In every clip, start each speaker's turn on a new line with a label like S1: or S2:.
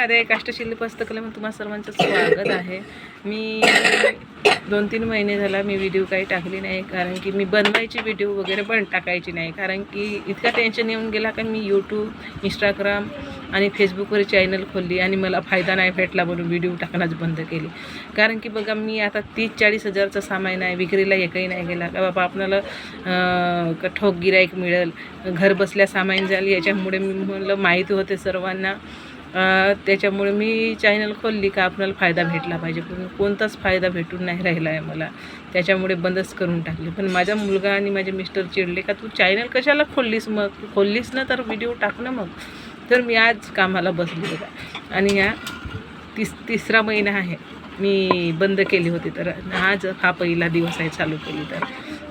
S1: राधे काष्टशिल्प पुस्तकाला तुम्हा सर्वांचं स्वागत आहे. मी दोन तीन महिने झाला मी व्हिडिओ काही टाकली नाही कारण की मी बनवायची व्हिडिओ वगैरे पण टाकायची नाही. कारण की इतका टेन्शन येऊन गेला का मी यूट्यूब इंस्टाग्राम आणि फेसबुकवर चॅनल खोलली आणि मला फायदा नाही भेटला म्हणून व्हिडिओ टाकणंच बंद केली. कारण की बघा मी आता तीस चाळीस हजारचं सामान आहे विक्रीला एकही नाही गेला. का बाबा आपणाला का ठोक गिराईक मिळेल घर बसल्या सामान झाली याच्यामुळे मी म्हणलं माहिती होते सर्वांना. त्याच्यामुळे मी चॅनल खोलली का आपल्याला फायदा भेटला पाहिजे. पण कोणताच फायदा भेटून नाही राहिला आहे मला. त्याच्यामुळे बंदच करून टाकले. पण माझा मुलगा आणि माझे मिस्टर चिडले का तू चॅनल कशाला खोललीस मग? तू खोललीस ना तर व्हिडिओ टाक ना मग. तर मी आज कामाला बसली होता आणि या तिस तिसरा महिना आहे. मी बंद केली होती तर आज हा पहिला दिवस आहे चालू केली तर.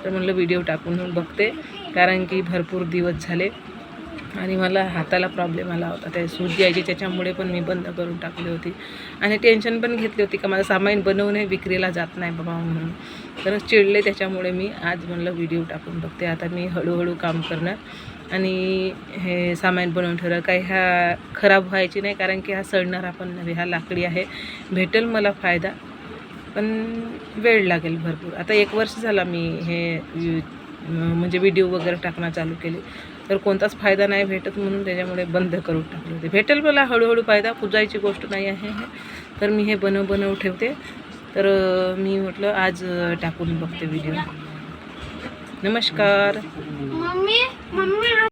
S1: तर म्हणलं व्हिडिओ टाकून बघते. कारण की भरपूर दिवस झाले. आणि मला हाताला प्रॉब्लेम आला होता. त्या सूज द्यायची त्याच्यामुळे पण मी बंद करून टाकली होती. आणि टेन्शन पण घेतली होती का माझं सामान बनवणे विक्रीला जात नाही बाबा म्हणून. तर चिडले त्याच्यामुळे मी. आज म्हणलं व्हिडिओ टाकून बघते. आता मी हळूहळू काम करणार. आणि हे सामान बनवून ठेवलं काही ह्या खराब व्हायची नाही कारण की हा सडणारा पण नव्हे हा लाकडी आहे. भेटेल मला फायदा पण वेळ लागेल भरपूर. आता एक वर्ष झाला मी हे म्हणजे व्हिडिओ वगैरे टाकणं चालू केले. तर कोणताच फायदा नाही भेटत म्हणून त्याच्यामुळे बंद करून टाकले होते. भेटेल मला हळूहळू फायदा पुजायची गोष्ट नाही आहे हे. तर मी हे बनव बनव ठेवते. तर मी म्हटलं आज टाकून बघते व्हिडिओ नमस्कार.
S2: Mummy mummy